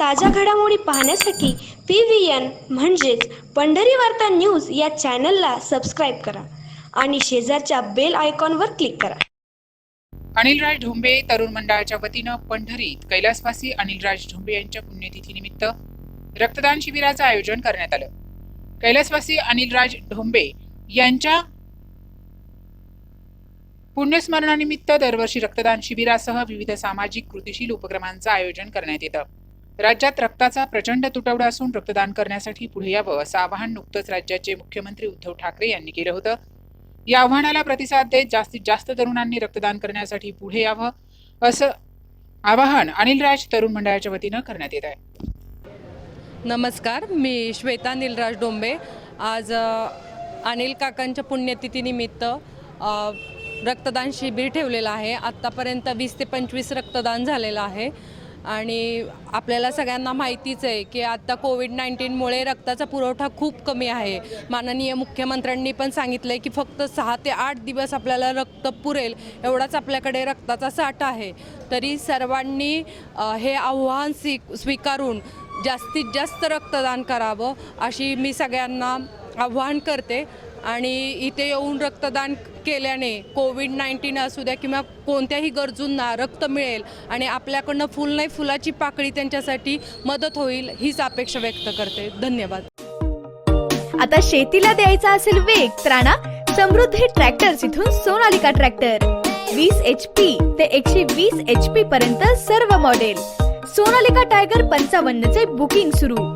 ताज्या घडामोडी पाहण्यासाठी पी व्ही एन म्हणजेच पंढरी वार्ता न्यूज या चॅनलला सबस्क्राईब करा आणि शेजारच्या बेल आयकॉनवर क्लिक करा. अनिलराज ढोंबे तरुण मंडळाच्या वतीनं पंढरीत कैलासवासी अनिलराज ढोंबे यांच्या पुण्यतिथीनिमित्त रक्तदान शिबिराचं आयोजन करण्यात आलं. कैलासवासी अनिलराज ढोंबे यांच्या पुण्यस्मरणानिमित्त दरवर्षी रक्तदान शिबिरासह विविध सामाजिक कृतीशील उपक्रमांचं आयोजन करण्यात येतं. राज्यात रक्ताचा प्रचंड तुटवडा असून रक्तदान करण्यासाठी पुढे यावं असं आवाहन नुकतंच राज्याचे मुख्यमंत्री उद्धव ठाकरे यांनी केलं होतं. या आव्हानाला प्रतिसाद देत जास्तीत जास्त तरुणांनी रक्तदान करण्यासाठी पुढे यावं असं आवाहन अनिलराज तरुण मंडळाच्या वतीनं करण्यात येत आहे. नमस्कार मी श्वेता निलराज डोंबे. आज अनिल काकांच्या पुण्यतिथीनिमित्त रक्तदान शिबिर ठेवलेलं आहे. आत्तापर्यंत वीस ते पंचवीस रक्तदान झालेलं आहे. आणि आपल्याला सगळ्यांना माहितीच आहे की आत्ता कोविड नाईन्टीनमुळे रक्ताचा पुरवठा खूप कमी आहे. माननीय मुख्यमंत्र्यांनी पण सांगितलं आहे की फक्त सहा ते आठ दिवस आपल्याला रक्त पुरेल एवढाच आपल्याकडे रक्ताचा साठा आहे. तरी सर्वांनी हे आव्हान स्वी स्वीकारून जास्तीत जास्त रक्तदान करावं अशी मी सगळ्यांना आव्हान करते. आणि इथे येऊन रक्तदान केल्याने कोविड नाईन्टीन असू द्या किंवा कोणत्याही गरजूंना रक्त मिळेल आणि आपल्याकडनं फुल नाही फुलाची पाकळी त्यांच्यासाठी मदत होईल हीच अपेक्षा व्यक्त करते. धन्यवाद. आता शेतीला द्यायचा असेल वेग तर आणा समृद्धी ट्रॅक्टर्स इथून सोनालिका ट्रॅक्टर वीस एच पी ते एकशे वीस एच पी पर्यंत सर्व मॉडेल सोनालिका टायगर पंचावन्न चे बुकिंग सुरू.